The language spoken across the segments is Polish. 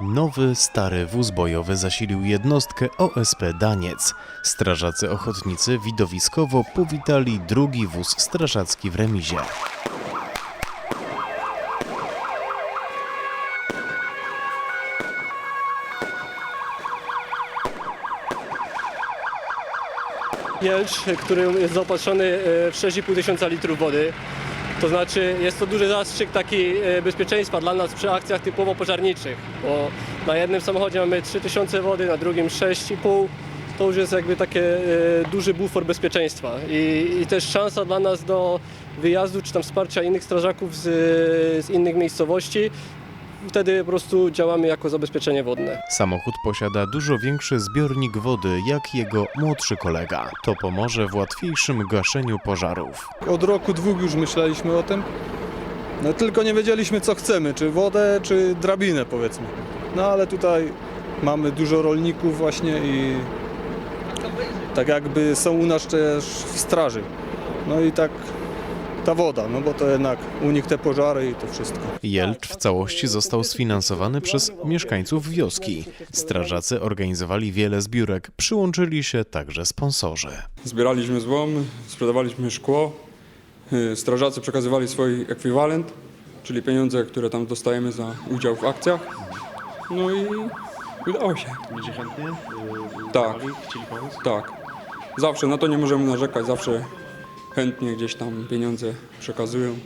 Nowy, stary wóz bojowy zasilił jednostkę OSP Daniec. Strażacy ochotnicy widowiskowo powitali drugi wóz strażacki w remizie. Jelcz, który jest zaopatrzony e, w 6,5 tysiąca litrów wody. To znaczy jest to duży zastrzyk taki e, bezpieczeństwa dla nas przy akcjach typowo pożarniczych, bo na jednym samochodzie mamy 3000 wody, na drugim 6,5. To już jest jakby taki duży bufor bezpieczeństwa I, i też szansa dla nas do wyjazdu czy tam wsparcia innych strażaków z, z innych miejscowości. Wtedy po prostu działamy jako zabezpieczenie wodne. Samochód posiada dużo większy zbiornik wody jak jego młodszy kolega. To pomoże w łatwiejszym gaszeniu pożarów. Od roku, dwóch już myśleliśmy o tym. No tylko nie wiedzieliśmy co chcemy, czy wodę, czy drabinę powiedzmy. No ale tutaj mamy dużo rolników właśnie i tak jakby są u nas też w straży. No i tak ta woda, no bo to jednak u nich te pożary i to wszystko. Jelcz w całości został sfinansowany przez mieszkańców wioski. Strażacy organizowali wiele zbiórek, przyłączyli się także sponsorzy. Zbieraliśmy złom, sprzedawaliśmy szkło. y, Strażacy przekazywali swój ekwiwalent, czyli pieniądze, które tam dostajemy za udział w akcjach. No i udało się. Ludzie chętnie Tak. chcieli pomóc? Tak. Zawsze na to nie możemy narzekać, zawsze chętnie gdzieś tam pieniądze przekazują.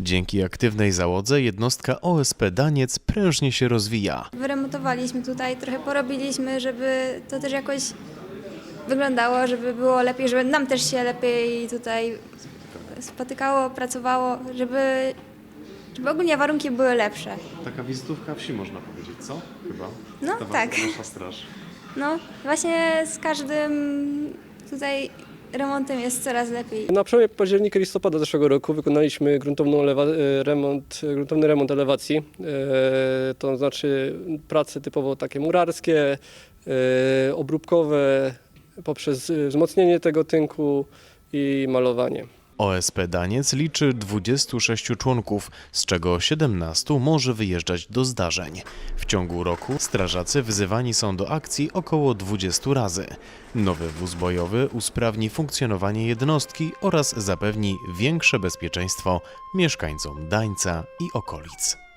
Dzięki aktywnej załodze jednostka OSP Daniec prężnie się rozwija. Wyremontowaliśmy tutaj, trochę porobiliśmy, żeby to też jakoś wyglądało, żeby było lepiej, żeby nam też się lepiej tutaj spotykało, pracowało, żeby, żeby ogólnie warunki były lepsze. Taka wizytówka wsi można powiedzieć, co? Chyba. No, Ta tak. Nasza straż. No, właśnie z każdym tutaj remontem jest coraz lepiej. Na przełomie października listopada zeszłego roku wykonaliśmy gruntowną e, remont, gruntowny remont elewacji. E, To znaczy prace typowo takie murarskie, e, obróbkowe poprzez e, wzmocnienie tego tynku i malowanie. OSP Daniec liczy 26 członków, z czego 17 może wyjeżdżać do zdarzeń. W ciągu roku strażacy wzywani są do akcji około 20 razy. Nowy wóz bojowy usprawni funkcjonowanie jednostki oraz zapewni większe bezpieczeństwo mieszkańcom Dańca i okolic.